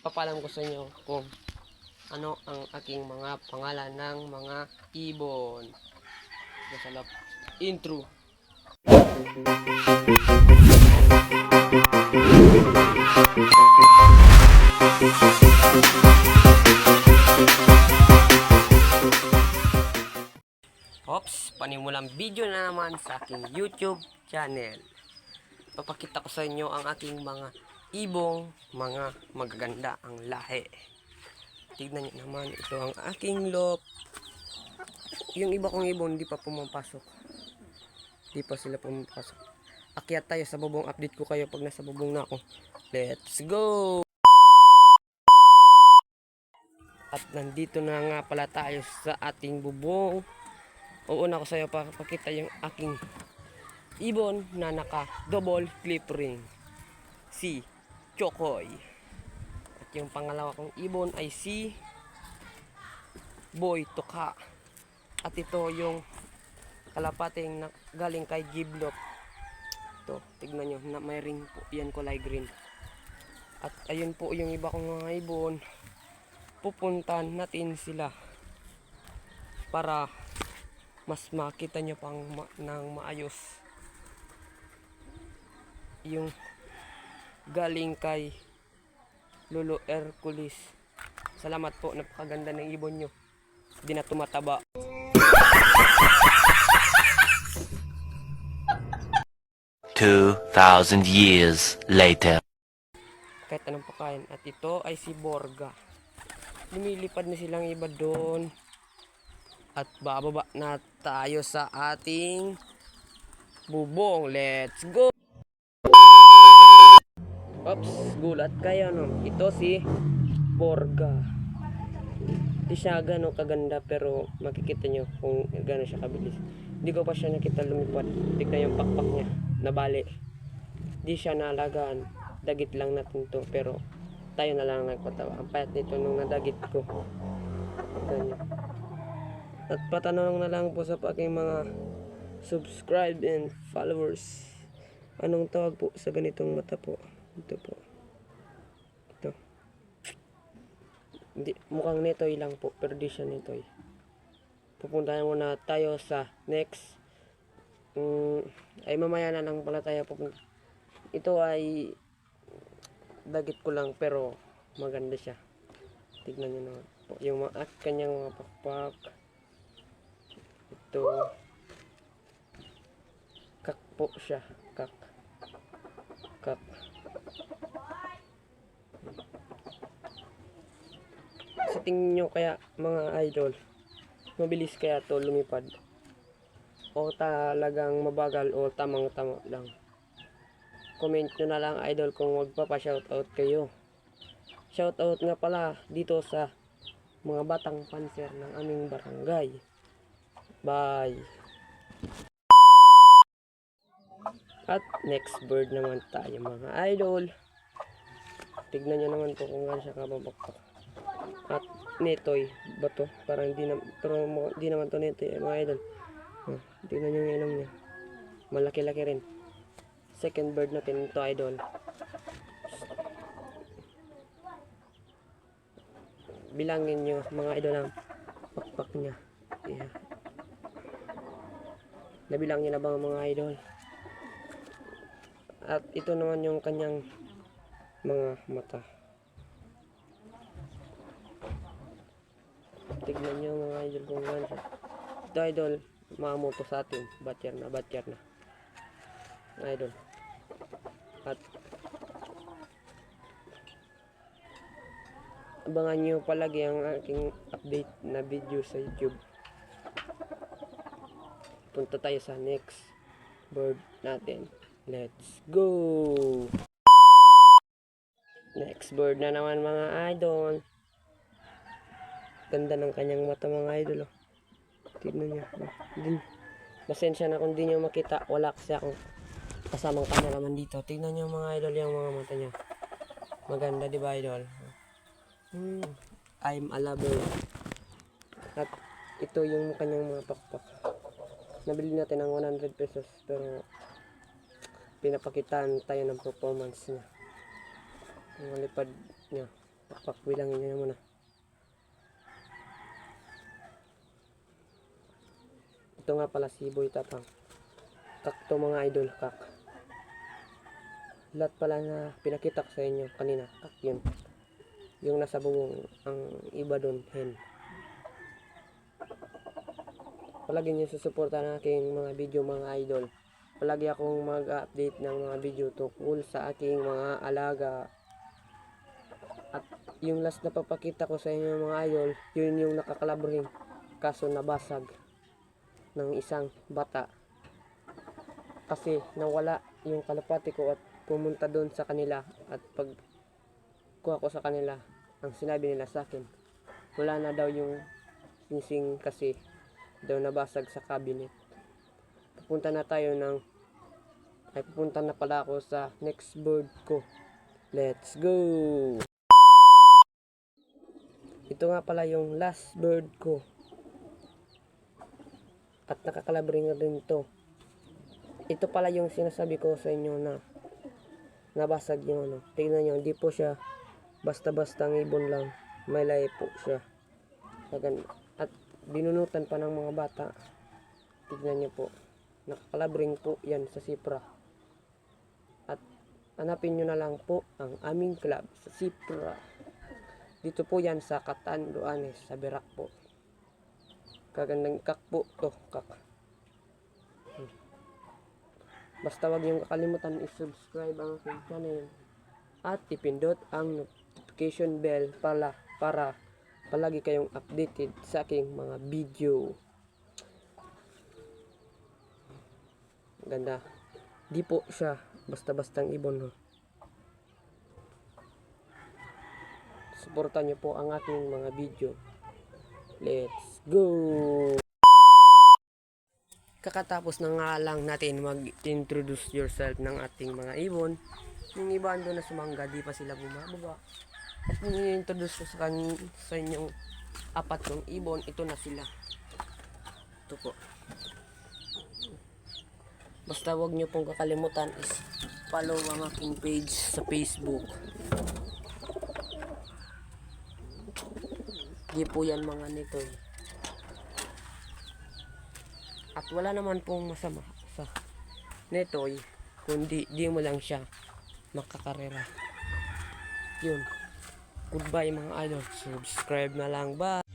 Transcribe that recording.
papalam ko sa inyo kung ano ang aking mga pangalan ng mga ibon. Masalap. Intro. Ops, panimulang video na naman sa aking YouTube channel. Papakita ko sa inyo ang aking mga ibong mga magaganda ang lahi. Tignan nyo naman, ito ang aking lop. Yung iba kong ibon, hindi pa pumapasok. Hindi pa sila pumapasok. Akyat tayo sa bubong. Update ko kayo pag nasa bubong na ako. Let's go! At nandito na nga pala tayo sa ating bubong. Uuna ko sa iyo para pakita yung aking ibon na naka double clip ring. Si Chokoy. At yung pangalawa kong ibon ay si Boy Tuka. At ito yung kalapating na galing kay Giblot. Ito, tignan nyo, na may ring po. Yan kulay green. At ayun po yung iba kong mga ibon. Pupuntan natin sila para mas makita nyo pang ma- ng maayos yung galing kay Lolo Hercules. Salamat po, napakaganda ng ibon nyo. Di na tumataba. Two thousand years later. kahit anong pagkain. At ito ay si Borga. Lumilipad na silang iba doon. At bababa na tayo sa ating bubong. Let's go! Oops, gulat kayo no. Ito si Borga. Di siya gano'ng kaganda pero makikita nyo kung gano'n siya kabilis. Hindi ko pa siya nakita lumipad. Tignan yung pakpak niya. Nabali. Di siya naalagaan. Dagit lang natin to pero tayo na lang nagpatawa. Ang payat nito nung nadagit ko. Ganyan. At patanong na lang po sa aking mga subscribe and followers. Anong tawag po sa ganitong mata po? Ito po. Ito. Hindi, mukhang netoy lang po, pero di siya netoy. Pupuntahan muna tayo sa next. Mm, ay mamaya na lang pala tayo pupunta. Ito ay dagit ko lang pero maganda siya. Tignan nyo naman po. Yung mga kanyang mga pakpak. Ito. Kak po siya. Kak. Kak. Sa tingin nyo kaya mga idol, mabilis kaya to lumipad? O talagang mabagal o tamang-tama lang? Comment nyo na lang idol kung magpapa-shoutout kayo. Shoutout nga pala dito sa mga batang panser ng aming barangay. Bye! At next bird naman tayo mga idol. Tignan nyo naman to kung gaano siya kababakpak. At netoy ba to? Parang di na, pero mo- di naman to netoy eh, mga idol. Hmm, tignan nyo yung ilong niya. Malaki-laki rin. Second bird natin ito idol. Bilangin nyo mga idol ang pakpak niya. Yeah. Nabilang niyo na ba mga idol? At ito naman yung kanyang mga mata. Tignan nyo mga idol kung ano siya. Ito idol, maamoto sa atin. Batyar na, batyar na. Idol. At abangan nyo palagi ang aking update na video sa YouTube. Punta tayo sa next bird natin. Let's go! Next bird na naman mga idol. Ganda ng kanyang mata mga idol. Oh. Tignan niya. Din. Pasensya na kung di niyo makita. Wala kasi akong kasamang cameraman dito. Tignan niyo mga idol yung mga mata niya. Maganda di ba idol? Hmm. I'm a lover. At ito yung kanyang mga pakpak. Nabili natin ng 100 pesos pero pinapakitaan tayo ng performance niya. Ang lipad niya. Pakpak, bilangin na muna. Ito nga pala si Boy Tapang. Kak to mga idol, kak. Lahat pala na pinakita ko sa inyo kanina, kak yun. Yung nasa bubong, ang iba doon, hen. Palagi niyo susuporta ng aking mga video mga idol. Palagi akong mag-update ng mga video tungkol sa aking mga alaga. At yung last na papakita ko sa inyo mga idol, yun yung nakakalabring kaso nabasag ng isang bata. Kasi nawala yung kalapati ko at pumunta doon sa kanila at pag kuha ko sa kanila, ang sinabi nila sa akin, wala na daw yung singsing kasi daw nabasag sa cabinet. Pupunta na tayo ng ay pupunta na pala ako sa next bird ko. Let's go! Ito nga pala yung last bird ko. At nakakalabring rin to. Ito pala yung sinasabi ko sa inyo na nabasag yung ano. Tingnan nyo, hindi po siya basta-basta ibon lang. May lahi po siya. At binunutan pa ng mga bata. Tignan nyo po. Nakakalabring po yan sa Sipra. At hanapin nyo na lang po ang aming club sa Sipra. Dito po yan sa Catanduanes, sa Berak po. Kagandang kak po to, kak. Basta wag niyong kakalimutan i-subscribe ang aking channel at ipindot ang notification bell para para palagi kayong updated sa aking mga video. Ganda. Di po siya basta-bastang ibon. Ho. Suportan niyo po ang aking mga video. Let's go! Kakatapos na nga lang natin mag-introduce yourself ng ating mga ibon. Yung iba ando na sumangga, di pa sila bumababa. At i-introduce ko sa, kan sa inyong apat ng ibon, ito na sila. Ito po. Basta wag nyo pong kakalimutan is follow ang aking page sa Facebook. Di po yan mga nito eh. At wala naman pong masama sa netoy kundi di mo lang siya makakarera. Yun. Goodbye mga idol. Subscribe na lang. Bye.